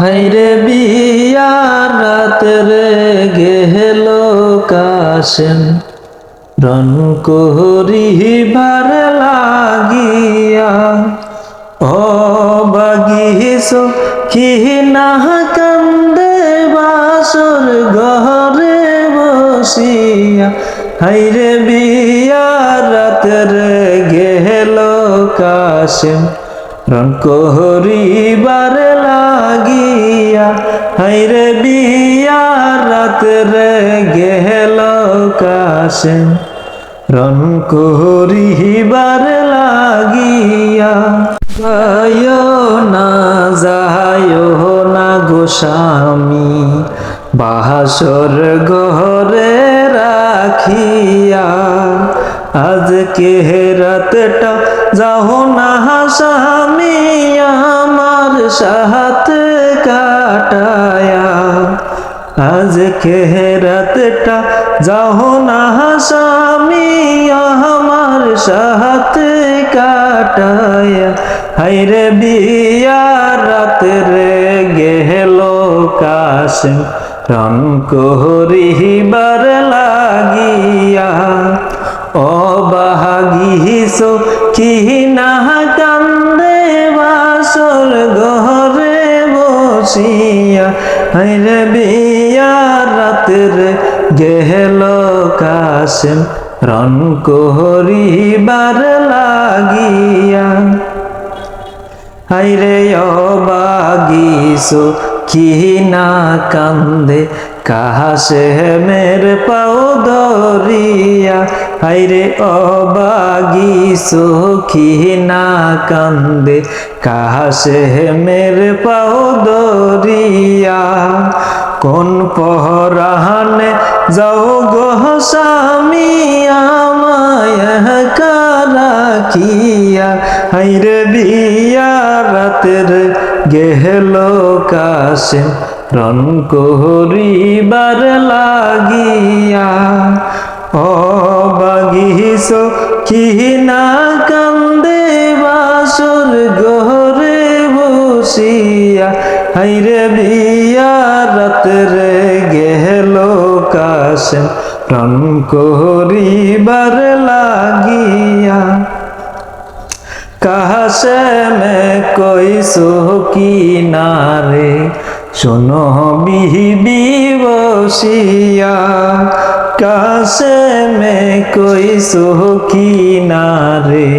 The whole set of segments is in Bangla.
হাইরে বিয়ার রাতরে গেল কাশেম। রন করিবার লাগিয়া, ও বাগিস, কি না কান্দে বাসর ঘরে বসিয়া? হাইরে বিয়ার রাতরে গেল কাশেম। রন করিবার লাগিয়া হাইরে বিয়ার রাতরে গেল কাশেম রন করিবার লাগিয়া যায় না যায় না গোস্বামী বাহাসর ঘরে রাখিয়া আজকে রাতটা যাও না স্বামী আমার সাথে কাটায়া। আজকে রাতটা যাও না স্বামী আমার সাথে কাটায়া। হাইরে বিয়া রাতরে গেল কাশম রন করিবার লাগিয়া। ও বাহাগিস কি না কান্দে বাসর ঘরে বসিয়া? বিয়া রাতরে গেল কাশম রন করিবার লাগিয়া। হাইরে অবাগিসো কি না কান্দে কাহাসে মের পাও দরিয়া। হাইরে অবাগিসো কি না কান্দে কাহাসে মের পাও দরিয়া। কোন পহরাহানে যাও গো স্বামী আমায় কারাখিয়া হাইরে বিয়া রাতের গেহল কাশে রন করিবার লাগিয়া ও বাগিস কি না কান্দে বাসর গহরে বসিয়া, হাইরে বিয়া রাতরে গেল কাশে রন করিবার লাগিয়া। কাহাসে মে কই কি নারে শোনো বিহি বসিয়া কাশে মে কই কি নারে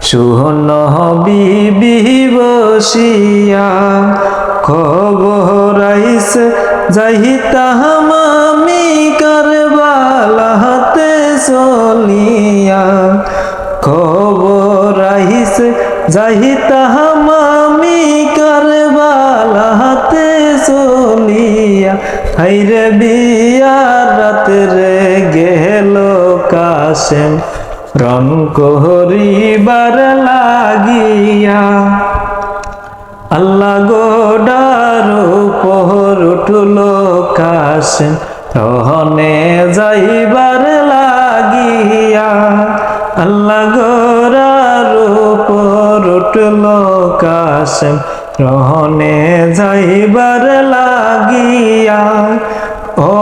শোন বিবি বসিয়া খবর আইস যাইতাম আমি কারবালাতে চলিয়া। যাইতাম আমি কারবালাতে চলিয়া, হাইরে বিয়া রাতরে গেল কাশেম। রং করিবার লাগিয়া, আল্লাহ গোডার উপর উঠল কাশেম। রহনে যাইবার লাগিয়া, আল্লাহ গোরার উঠল কাশেম রহনে যাইবার লাগিয়া, ও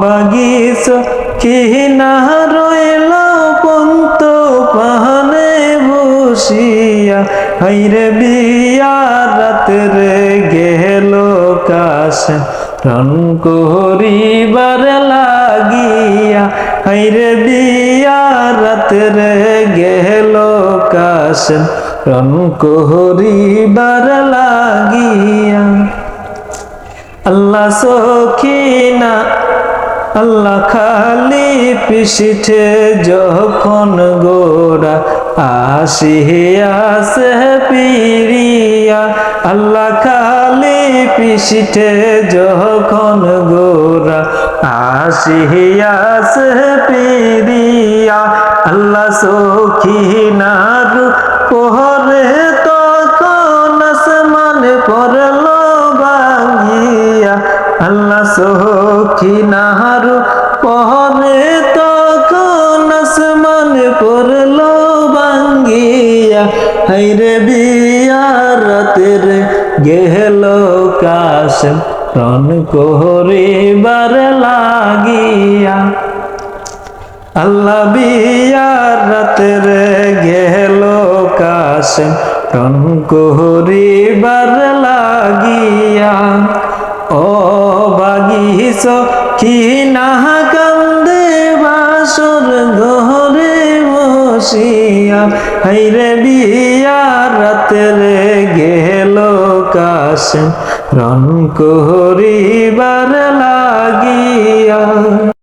বাগিস কি না রইল পন্ত পাহানে বসিয়া। হাইরে বিয়া রাতরে গেল কাশেম রন করিবার লাগিয়া। হাইরে বিয়া রাতরে গেল কাশেম রন করিবার লাগিয়া। আল্লাহ সখিনা আল্লাহ খালি পিছিঠে যখন গোরা আসিয়াছে পিরিয়া। আল্লাহ খালি পিছিঠে যখন গোরা আসিয়াছে পিরিয়া। আল্লাহ সখিনার পহরে সখিনার পহরে তখন আসমান পড়ল বাঙ্গিয়া হাইরে বিয়া রাতের গেল কাশেম রন করিবার লাগিয়া। আল্লাহ বিয়ার রাতের গেল কাশেম রন করিবার লাগিয়া। বাগিস কি না কান্দে বাসর ঘরে বসিয়া? হাইরে বিয়ার রাতের গেল কাশে। রন করিবার লাগিয়া।